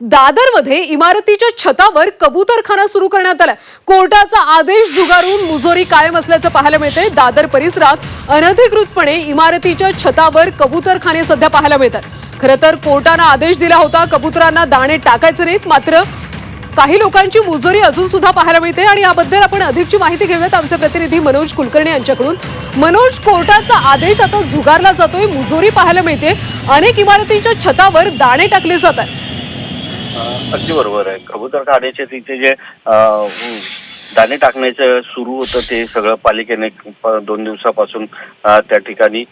दादरमध्ये इमारतीच्या छतावर कबूतरखाना सुरू करण्यात आलाय. कोर्टाचा आदेश झुगारून मुजोरी कायम असल्याचं पाहायला मिळतंय. दादर परिसरात अनधिकृतपणे इमारतीच्या छतावर कबूतरखाने सध्या पाहायला मिळतात. खरं तर कोर्टानं आदेश दिला होता कबुतरांना दाणे टाकायचे नाहीत मात्र काही लोकांची मुजोरी अजून सुद्धा पाहायला मिळते आणि याबद्दल आपण अधिकची माहिती घेऊयात. आमचे प्रतिनिधी मनोज कुलकर्णी यांच्याकडून. मनोज कोर्टाचा आदेश आता झुगारला जातोय मुजोरी पाहायला मिळते. अनेक इमारतींच्या छतावर दाणे टाकले जात आहेत. अगदी बरोबर आहे. कबूतर काढायचे तिथे जे दाणे टाकण्याचं सुरू होतं ते सगळं पालिकेने प- दोन दिवसापासून त्या ठिकाणी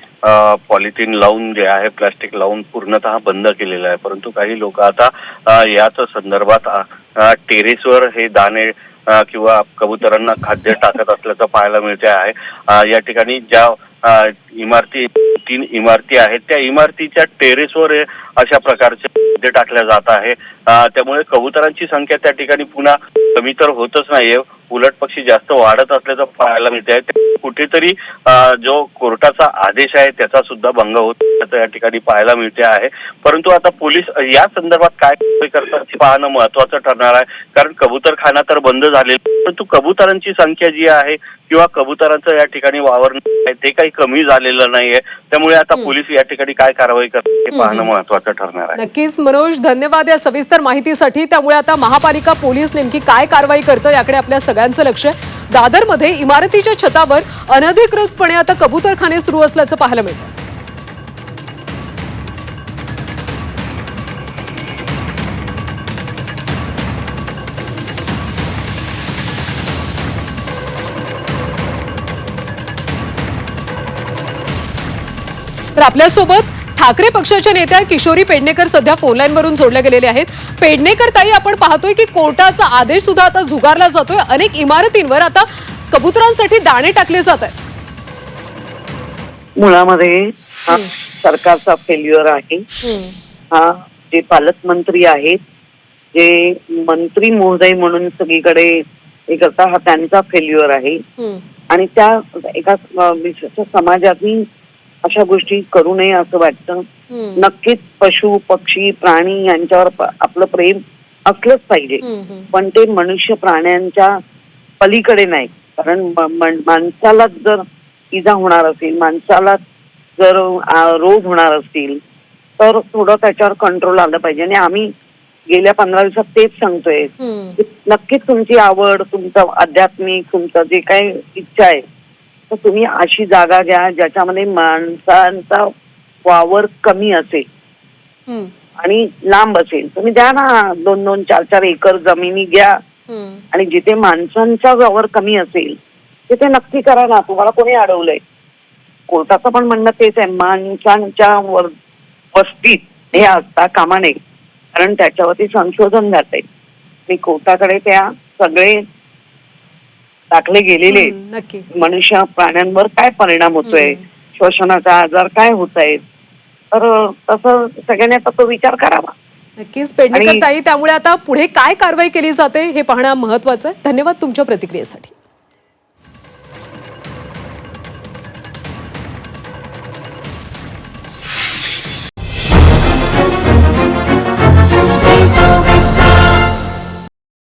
पॉलिथिन लावून जे आहे प्लास्टिक लावून पूर्णतः बंद केलेलं आहे. परंतु काही लोक आता याच संदर्भात टेरेसवर हे दाणे किंवा कबुतरांना खाद्य टाकत असल्याचं पाहायला मिळते आहे. या ठिकाणी ज्या इमारती तीन इमारती आहेत. त्या इमारतीच्या टेरेसवर अशा प्रकारचे मुद्दे टाकल्या जात आहे. त्यामुळे कबुतरांची संख्या त्या ठिकाणी पुन्हा कमी तर होतच नाहीये. उलट पक्षी जास्त वाढत असल्याचं पाहायला मिळते आहे कुठेतरी जो कोर्टाचा आदेश आहे त्याचा सुद्धा भंग होत असल्याचं या ठिकाणी पाहायला मिळते आहे. परंतु आता पोलीस या संदर्भात काय करतात हे पाहणं महत्वाचं ठरणार आहे. कारण कबूतरखाना तर बंद झाले परंतु कबुतरांची संख्या जी आहे किंवा कबुतरांचं या ठिकाणी वावरणं आहे ते काही कमी झालेलं नाहीये. त्यामुळे आता पोलीस या ठिकाणी काय कारवाई करतात हे पाहणं महत्वाचं ठरणार आहे. नक्कीच मनोज धन्यवाद या सविस्तर माहितीसाठी. त्यामुळे आता महापालिका पोलीस नेमकी काय कारवाई करतं याकडे आपल्या सगळ्यांचं लक्ष आहे. दादरमध्ये इमारतीच्या छतावर अनधिकृतपणे आता कबूतरखाने सुरू असल्याचं पाहायला मिळतं. तर आपल्यासोबत ठाकरे पक्षाच्या नेत्या किशोरी पेडणेकर सध्या फोनलाईनवरून जोडल्या गेलेले आहेत. पेडणेकर ताई आपण पाहतोय की कोर्टाचा आदेश सुद्धा आता झुगारला जातोय. अनेक इमारतींवर आता कबुतरांसाठी दाणे टाकले जात आहेत. मुळामध्ये हा सरकारचा फेल्युअर आहे. हा जे पालकमंत्री आहेत जे मंत्री महोदय म्हणून सगळीकडे हे करता हा त्यांचा फेल्युअर आहे. आणि त्या एका विशिष्ट समाजातही अशा गोष्टी करू नये असं वाटतं. नक्कीच पशु पक्षी प्राणी यांच्यावर आपलं प्रेम असलंच पाहिजे. पण ते मनुष्य प्राण्यांच्या पलीकडे नाही. कारण माणसाला जर इजा होणार असेल माणसाला जर रोग होणार असतील तर थोडं त्याच्यावर कंट्रोल आलं पाहिजे. आणि आम्ही गेल्या पंधरा दिवसात तेच सांगतोय. नक्कीच तुमची आवड तुमचं आध्यात्मिक तुमचं जे काही इच्छा आहे तर तुम्ही अशी जागा घ्या ज्याच्यामध्ये माणसांचा वावर कमी असेल. आणि लांब असेल. तुम्ही द्या ना दोन दोन चार चार एकर जमिनी घ्या. आणि जिथे माणसांचा वावर कमी असेल तिथे नक्की करा ना. तुम्हाला कोणी अडवलंय. कोर्टाचं पण म्हणणं तेच आहे. माणसांच्या वर वस्तीत हे असता कामा नये. कारण त्याच्यावरती संशोधन जाते मी कोर्टाकडे त्या सगळे दाखले गेलेले. नक्की. मनुष्य प्राण्यांवर काय परिणाम होतोय? श्वसनाचा आजार काय होत आहेत तर तसं सगळ्यांनी आता तो विचार करावा. नक्कीच पेडणेकर ताई त्यामुळे आता पुढे काय कारवाई केली जाते हे पाहणं महत्वाचं आहे. धन्यवाद तुमच्या प्रतिक्रियेसाठी.